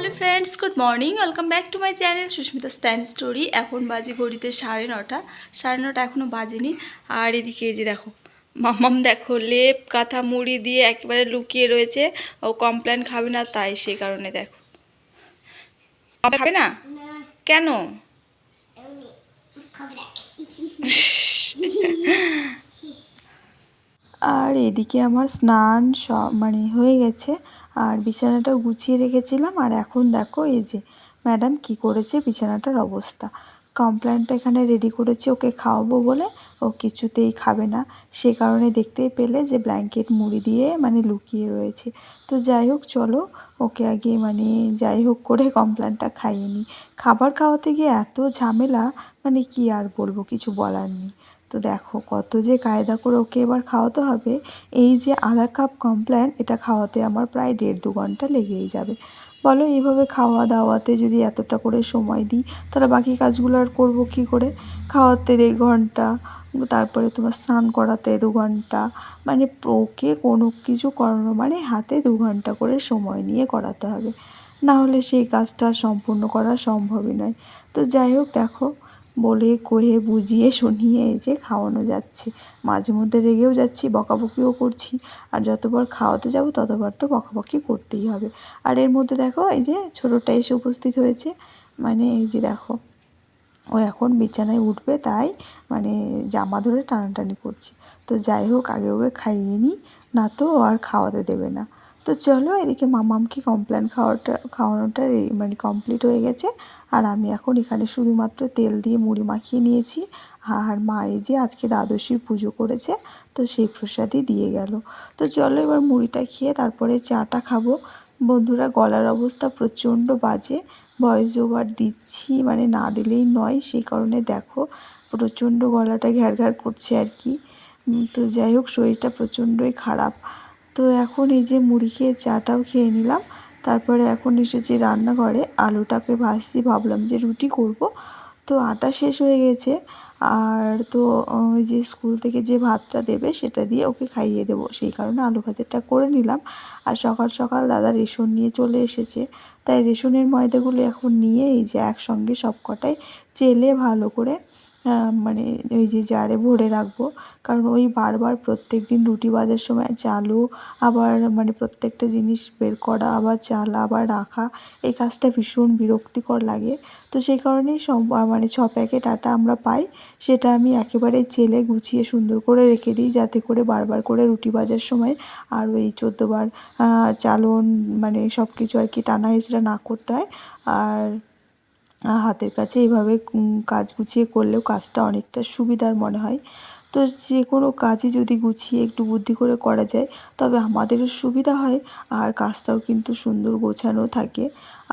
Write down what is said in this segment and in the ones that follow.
Hello friends good morning welcome back to my channel Susmita time story এখন বাজে ঘড়িতে সাড়ে নটা। সাড়ে নটা এখনও বাজেনি। আর এদিকে এই যে দেখো মামাম দেখো, লেপ, কাঁথা, মুড়ি দিয়ে একেবারে লুকিয়ে রয়েছে। ও কমপ্লেন খাবে না, তাই সেই কারণে দেখো। খাবে না? কেন? আর এদিকে আমার স্নান সব মানে হয়ে গেছে। আর বিছানাটাও গুছিয়ে রেখেছিলাম। আর এখন দেখো এই যে ম্যাডাম কি করেছে, বিছানাটার অবস্থা। কমপ্লেনটা এখানে রেডি করেছে, ওকে খাওয়াবো বলে। ও কিছুতেই খাবে না। সে কারণে দেখতেই পেলে যে ব্ল্যাঙ্কেট মুড়ি দিয়ে মানে লুকিয়ে রয়েছে। তো যাই হোক, চলো ওকে আগে মানে যাই হোক করে কমপ্লেনটা খাইয়ে নিই। খাবার খাওয়াতে গিয়ে এত ঝামেলা মানে কি আর বলব, কিছু বলার নেই। তো দেখো কত যে কায়দা করে ওকে এবার খাওয়াতে হবে, এই যে আধা কাপ কমপ্ল্যান এটা খাওয়াতে আমার প্রায় দেড় দু ঘণ্টা লেগেই যাবে। বলো এইভাবে খাওয়া দাওয়াতে যদি এতটা করে সময় দিই, তাহলে বাকি কাজগুলো আর করব কী করে? খাওয়াতে দেড় ঘণ্টা, তারপরে তোমার স্নান করাতে দু ঘণ্টা মানে ওকে কোনো কিছু করানো মানে হাতে দু ঘণ্টা করে সময় নিয়ে করাতে হবে। না হলে সেই কাজটা সম্পূর্ণ করা সম্ভবই নয়। তো যাই হোক দেখো বলে কয়ে বুঝিয়ে শুনিয়ে এই যে খাওয়ানো যাচ্ছে। মাঝে মধ্যে রেগেও যাচ্ছি, বকাবকিও করছি। আর যতবার খাওয়াতে যাব, ততবার তো বকাবকি করতেই হবে। আর এর মধ্যে দেখো, এই যে ছোটোটা এসে উপস্থিত হয়েছে। মানে এই যে দেখো, ও এখন বিছানায় উঠবে, তাই মানে জামা ধরে টানাটানি করছে। তো যাই হোক, আগে ওকে খাইয়ে নিই না তো আর খাওয়াতে দেবে না। তো চলো, এদিকে মামামকে কমপ্লেন খাওয়াটা, খাওয়ানোটা মানে কমপ্লিট হয়ে গেছে। আর আমি এখন এখানে শুধুমাত্র তেল দিয়ে মুড়ি মাখিয়ে নিয়েছি। আর মা এই যে আজকে দ্বাদশীর পুজো করেছে, তো সেই প্রসাদই দিয়ে গেল। তো চলো এবার মুড়িটা খেয়ে তারপরে চাটা খাব। বন্ধুরা, গলার অবস্থা প্রচণ্ড বাজে। ভয়েস ওভার দিচ্ছি মানে না দিলেই নয়, সেই কারণে দেখো প্রচণ্ড গলাটা ঘ্যার ঘ্যার করছে আর কি। তো যাই হোক, শরীরটা প্রচণ্ডই খারাপ। তো এখন এই যে মুড়ি খেয়ে চাটাও খেয়ে নিলাম। তারপরে এখন এসেছি রান্নাঘরে। আলুটাকে ভাজছি, ভাবলাম যে রুটি করব। তো আটা শেষ হয়ে গেছে। আর তো ওই যে স্কুল থেকে যে ভাতটা দেবে সেটা দিয়ে ওকে খাইয়ে দেবো। সেই কারণে আলু ভাজাটা করে নিলাম। আর সকাল সকাল দাদা রেশন নিয়ে চলে এসেছে। তাই রেশনের ময়দাগুলো এখন নিয়ে এই যে একসঙ্গে সব কটাই চেলে ভালো করে মানে ওই যে জারে ভরে রাখব। কারণ ওই বারবার প্রত্যেক দিন রুটি ভাজার সময় চালু, আবার মানে প্রত্যেকটা জিনিস বের করা, আবার চাল, আবার রাখা, এই কাজটা ভীষণ বিরক্তিকর লাগে। তো সেই কারণেই সব মানে ছ প্যাকেট আটা আমরা পাই, সেটা আমি একেবারে চেলে গুছিয়ে সুন্দর করে রেখে দিই, যাতে করে বারবার করে রুটি ভাজার সময় আর ওই চোদ্দোবার চালন মানে সব কিছু আর কি টানা হেঁচড়া না করতে হয়। আর হাতের কাছে এইভাবে কাজ গুছিয়ে করলেও কাজটা অনেকটা সুবিধার মনে হয়। তো যে কোনো কাজই যদি গুছিয়ে একটু বুদ্ধি করে করা যায়, তবে আমাদেরও সুবিধা হয় আর কাজটাও কিন্তু সুন্দর গোছানো থাকে।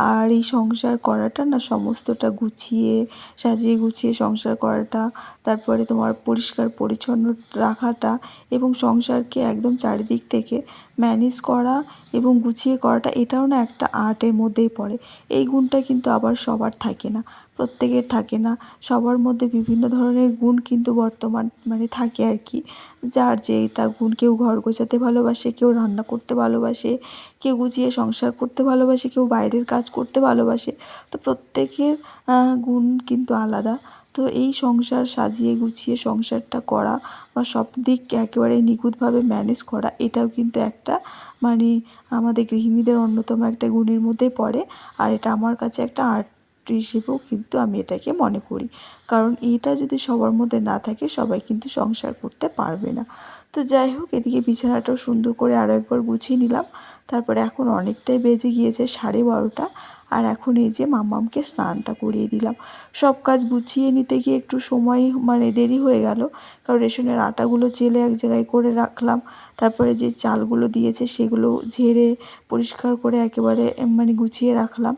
আর এই সংসার করাটা না সমস্তটা গুছিয়ে, সাজিয়ে গুছিয়ে সংসার করাটা, তারপরে তোমার পরিষ্কার পরিচ্ছন্ন রাখাটা এবং সংসারকে একদম চারিদিক থেকে ম্যানেজ করা এবং গুছিয়ে করাটা এটাও না একটা আর্টের মধ্যেই পড়ে। এই গুণটা কিন্তু আবার সবার থাকে না। প্রত্যেকের থাকে না। সবার মধ্যে বিভিন্ন ধরনের গুণ কিন্তু বর্তমান মানে থাকে আর কি। যার যেটা গুণ কেউ ঘর গোছাতে ভালোবাসে, কেউ রান্না করতে ভালোবাসে, কেউ গুছিয়ে সংসার করতে ভালোবাসে, কেউ বাইরের কাজ করতে ভালোবাসে। তো প্রত্যেকের গুণ কিন্তু আলাদা। তো এই সংসার সাজিয়ে গুছিয়ে সংসারটা করা বা সব দিক একেবারে নিখুঁতভাবে ম্যানেজ করা, এটাও কিন্তু একটা মানে আমাদের গৃহিণীদের অন্যতম একটা গুণের মধ্যে পড়ে। আর এটা আমার কাছে একটা আর্ট হিসেবেও কিন্তু আমি এটাকে মনে করি। কারণ এটা যদি সবার মধ্যে না থাকে, সবাই কিন্তু সংসার করতে পারবে না। তো যাই হোক, এদিকে বিছানাটাও সুন্দর করে আরও একবার গুছিয়ে নিলাম। তারপরে এখন অনেকটাই বেজে গিয়েছে সাড়ে বারোটা। আর এখন এই যে মামামকে স্নানটা করিয়ে দিলাম। সব কাজ গুছিয়ে নিতে গিয়ে একটু সময় মানে দেরি হয়ে গেল। কারণ রেশনের আটাগুলো চেলে এক জায়গায় করে রাখলাম। তারপরে যে চালগুলো দিয়েছে সেগুলো ঝেড়ে, পরিষ্কার করে একেবারে মানে গুছিয়ে রাখলাম।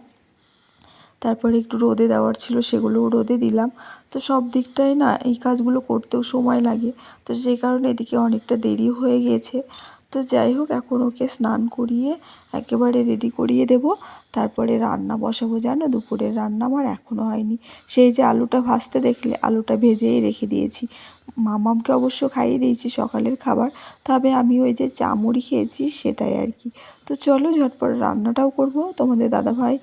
তারপরে একটু রোদে দেওয়ার ছিল, সেগুলোও রোদে দিলাম। তো সব দিকটাই না এই কাজগুলো করতেও সময় লাগে। তো সেই কারণে এদিকে অনেকটা দেরি হয়ে গিয়েছে তো যাই হোক, এখন ওকে স্নান করিয়ে একেবারে রেডি করিয়ে দেব। তারপরে রান্না বসাবো, জানো? দুপুরের রান্না আমার এখনও হয়নি। সেই যে আলুটা ভাজতে দেখলে, আলুটা ভেজেই রেখে দিয়েছি। মামামকে অবশ্য খাইয়ে দিয়েছি সকালের খাবার। তবে আমি ওই যে চা মুড়ি খেয়েছি, সেটাই আর কি। তো চলো ঝটপট রান্নাটাও করব। তোমাদের দাদাভাই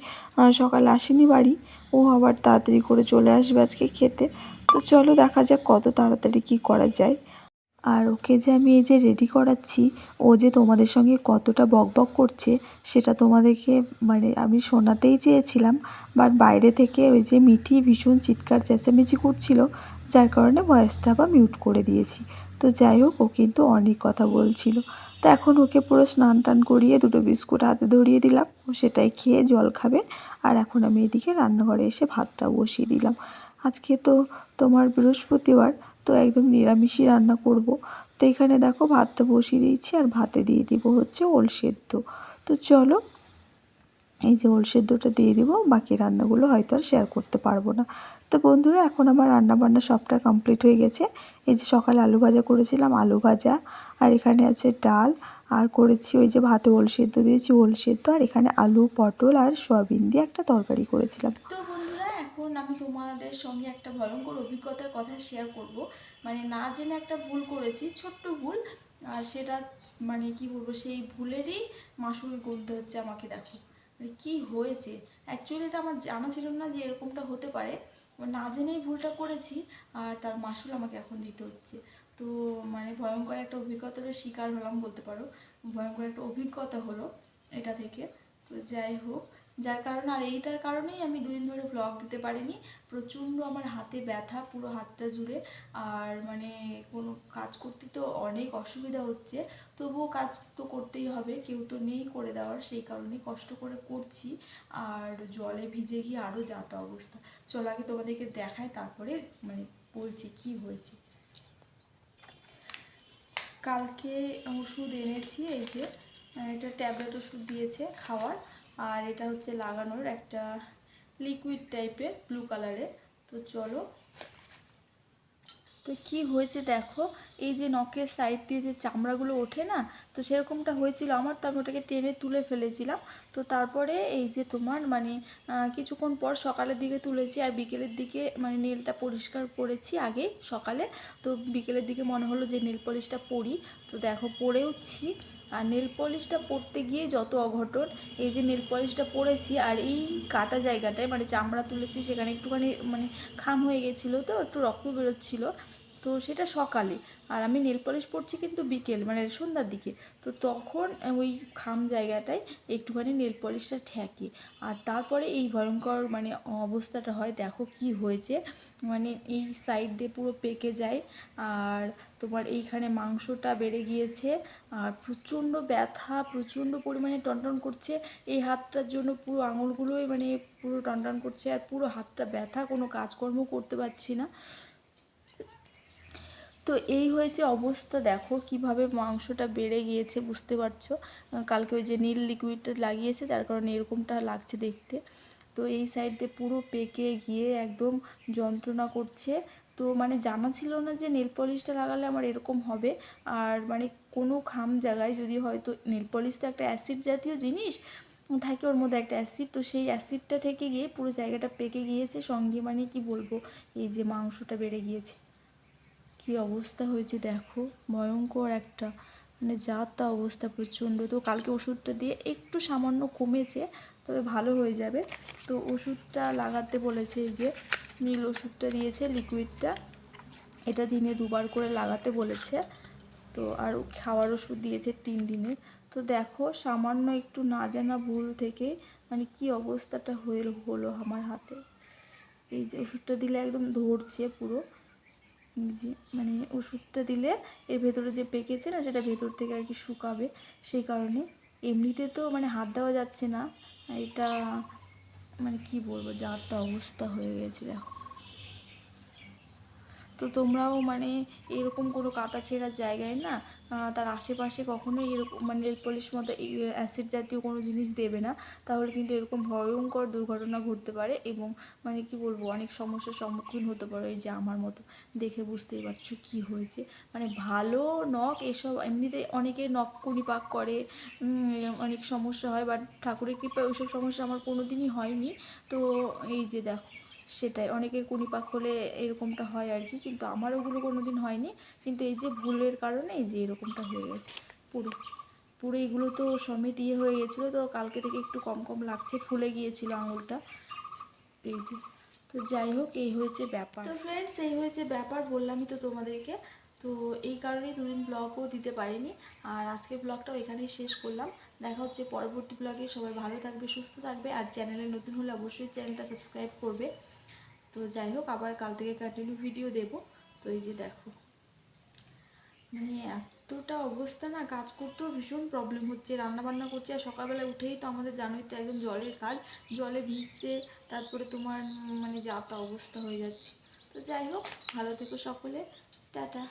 সকালে আসেনি বাড়ি। ও আবার তাড়াতাড়ি করে চলে আসবে আজকে খেতে। তো চলো দেখা যাক কত তাড়াতাড়ি কি করা যায়। আর ওকে যে আমি এই যে রেডি করাচ্ছি, ও যে তোমাদের সঙ্গে কতটা বকবক করছে, সেটা তোমাদেরকে মানে আমি শোনাতেই চেয়েছিলাম। বাট বাইরে থেকে ওই যে মিঠি ভীষণ চিৎকার চেঁচামেচি করছিল। যার কারণে ভয়েসটা আবার মিউট করে দিয়েছি। তো যাই হোক, ও কিন্তু অনেক কথা বলছিল। তো এখন ওকে পুরো স্নান টান করিয়ে দুটো বিস্কুট হাতে ধরিয়ে দিলাম। ও সেটাই খেয়ে জল খাবে। আর এখন আমি এদিকে রান্নাঘরে এসে ভাতটা বসিয়ে দিলাম। আজকে তো তোমার বৃহস্পতিবার, তো একদম নিরামিষই রান্না করব। তো এখানে দেখো ভাতটা বসিয়ে দিয়েছি আর ভাতে দিয়ে দিব হচ্ছে ওল সেদ্ধ। তো চলো এই যে ওল সেদ্ধটা দিয়ে দিব, বাকি রান্নাগুলো হয়তো আর শেয়ার করতে পারব না। তো বন্ধুরা, এখন আমার রান্না বান্না সবটা কমপ্লিট হয়ে গেছে। এই যে সকালে আলু ভাজা করেছিলাম, আলু ভাজা, আর এখানে আছে ডাল, আর করেছি ওই যে ভাতে ওল সেদ্ধ দিয়েছি, ওল সেদ্ধ, আর এখানে আলু, পটল, আর সয়াবিন দিয়ে একটা তরকারি করেছিলাম। তো বন্ধুরা, এখন আমি তোমাদের সঙ্গে একটা ভয়ঙ্কর অভিজ্ঞতার কথা শেয়ার করব। মানে না জেনে একটা ভুল করেছি, ছোট্ট ভুল, আর সেটা মানে কি বলব, সেই ভুলেরই মাসুল গুনতে হচ্ছে আমাকে, দেখো। কি হয়েছে? অ্যাকচুয়ালি এটা আমার জানা ছিল না যে এরকমটা হতে পারে। মানে না জেনেই ভুলটা করেছি আর তার মাসুল আমাকে এখন দিতে হচ্ছে। তো মানে ভয়ঙ্কর একটা অভিজ্ঞতার শিকার হলাম বলতে পারো। ভয়ঙ্কর একটা অভিজ্ঞতা হলো এটা থেকে। তো যাই হোক যার কারণে, আর এইটার কারণেই আমি দুদিন ধরে ব্লগ দিতে পারিনি। প্রচণ্ড আমার হাতে ব্যথা, পুরো হাতটা জুড়ে। আর মানে কোনো কাজ করতে তো অনেক অসুবিধা হচ্ছে। তবুও কাজ তো করতেই হবে, কেউ তো নেই করে দেওয়ার, সেই কারণে কষ্ট করে করছি। আর জলে ভিজে গিয়ে আরও যাতা অবস্থা। চল আগে তোমাদেরকে দেখায় তারপরে মানে বলছি কি হয়েছে। কালকে ওষুধ এনেছি, এই যে এটা ট্যাবলেট ওষুধ দিয়েছে খাওয়ার। আর এটা হচ্ছে লাগানোর একটা লিকুইড টাইপের ব্লু কালারের তো চলো। তো কি হয়েছে দেখো? এই যে নখের সাইড দিয়ে যে চামড়াগুলো ওঠে না, তো সেরকমটা হয়েছিল। আমার তো আমি ওটাকে টেনে তুলে ফেলেছিলাম। তো তারপরে এই যে তোমার মানে কিছুক্ষণ পর সকালের দিকে তুলেছি আর বিকেলের দিকে মানে নেলটা পরিষ্কার করেছি আগে সকালে। তো বিকেলের দিকে মনে হলো যে নেল পলিশটা পরি। তো দেখো পরেওছি। আর নেল পলিশটা পরতে গিয়ে যত অঘটন, এই যে নেল পলিশটা পরেছি আর এই কাটা জায়গাটায় মানে চামড়া তুলেছি, সেখানে একটুখানি মানে খাম হয়ে গেছিল তো, একটু রক্ত বেরোচ্ছিলো। তো সেটা সকালে। আর আমি নেল পলিশ পরছি কিন্তু বিকেল মানে সন্ধ্যার দিকে। তো তখন ওই খাম জায়গাটায় একটুখানি নেল পলিশটা ঠেকে। আর তারপরে এই ভয়ঙ্কর মানে অবস্থাটা হয়, দেখো কি হয়েছে। মানে এই সাইড দিয়ে পুরো পেকে যায়। আর তোমার এইখানে মাংসটা বেড়ে গিয়েছে। আর প্রচণ্ড ব্যথা, প্রচণ্ড পরিমাণে টনটন করছে। এই হাতটার জন্য পুরো আঙুলগুলোই মানে পুরো টনটন করছে। আর পুরো হাতটা ব্যথা, কোনো কাজকর্ম করতে পারছি না। তো এই হয়েছে অবস্থা। দেখো কীভাবে মাংসটা বেড়ে গিয়েছে, বুঝতে পারছ? কালকে ওই যে নীল লিকুইডটা লাগিয়েছে, যার কারণে এরকমটা লাগছে দেখতে। তো এই সাইড দিয়ে পুরো পেকে গিয়ে একদম যন্ত্রণা করছে। তো মানে জানা ছিল না যে নেল পলিশটা লাগালে আমার এরকম হবে। আর মানে কোনো খাম জায়গায় যদি হয়তো নেল পলিশ তো একটা অ্যাসিড জাতীয় জিনিস থাকে ওর মধ্যে একটা অ্যাসিড তো সেই অ্যাসিডটা থেকে গিয়ে পুরো জায়গাটা পেকে গিয়েছে। সঙ্গে মানে কি বলব, এই যে মাংসটা বেড়ে গিয়েছে। কি অবস্থা হয়েছে দেখো? ভয়ঙ্কর একটা। মানে যা তা অবস্থা প্রচণ্ড। তো কালকে ওষুধটা দিয়ে একটু সামান্য কমেছে, তবে ভালো হয়ে যাবে। তো ওষুধটা লাগাতে বলেছে যে, নীল ওষুধটা দিয়েছে, লিকুইডটা। এটা দিনে দুবার করে লাগাতে বলেছে। তো আর খাওয়ার ওষুধ দিয়েছে তিন দিনের তো দেখো, সামান্য একটু না জানা ভুল থেকে মানে কি অবস্থাটা হয়ে হলো আমার হাতে? এই যে ওষুধটা দিলে একদম ধরছে পুরো। যে মানে ওষুধটা দিলে এর ভেতরে যে পেকেছে না, সেটা ভেতর থেকে আর কি শুকাবে। সেই কারণে এমনিতে তো মানে হাত দেওয়া যাচ্ছে না। এটা মানে কি বলব, যার তা অবস্থা হয়ে গেছে, দেখো। তো তোমরাও মানে এরকম কোনো কাটা ছেঁড়ার জায়গায় না তার আশেপাশে কখনোই এরকম মানে নেল পলিশ মতো অ্যাসিড জাতীয় কোনো জিনিস দেবে না। তাহলে কিন্তু এরকম ভয়ঙ্কর দুর্ঘটনা ঘটতে পারে এবং মানে কি বলব, অনেক সমস্যার সম্মুখীন হতে পারো এই যে আমার মতো। দেখে বুঝতেই পারছ কি হয়েছে। মানে ভালো নখ এসব, এমনিতে অনেকে নখ কুড়িপাক করে অনেক সমস্যা হয় বাট ঠাকুরের কৃপায় ওইসব সমস্যা আমার কোনো দিনই হয়নি। তো এই যে দেখো সেটাই। অনেকের কুনি পাক হলে এরকমটা হয় আর কি কিন্তু আমার ওগুলো কোনো দিন হয়নি। কিন্তু এই যে ভুলের কারণে এই যে এরকমটা হয়ে গেছে, পুরো। পুরো এগুলো তো সমেত ইয়ে হয়ে গেছিল, তো কালকে থেকে একটু কম কম লাগছে, ফুলে গিয়েছিল আঙুলটা। এই যে, তো যাই হোক, এই হয়েছে ব্যাপার। তো ফ্রেন্ডস এই হয়েছে ব্যাপার, বললামই তো তোমাদেরকে। তো এই কারণেই দুদিন ব্লগও দিতে পারিনি। আর আজকের ব্লগটাও এখানেই শেষ করলাম। দেখা হচ্ছে পরবর্তী ব্লগে সবাই ভালো থাকবে, সুস্থ থাকবে। আর চ্যানেলে নতুন হলে অবশ্যই চ্যানেলটা সাবস্ক্রাইব করবে। তো যাই হোক, আবার কাল থেকে কন্টিনিউ ভিডিও দেব। তো এই যে দেখো। মানে এতটা অবস্থা না, কাজ করতেও ভীষণ প্রবলেম হচ্ছে রান্না বান্না করছে। আর সকালবেলা উঠেই তো আমাদের জানোই তো একদম জলের কাজ। জলে ভিজছে, তারপরে তোমার মানে যা অবস্থা হয়ে যাচ্ছে। তো যাই হোক, ভালো থেকো সকলে। টাটা।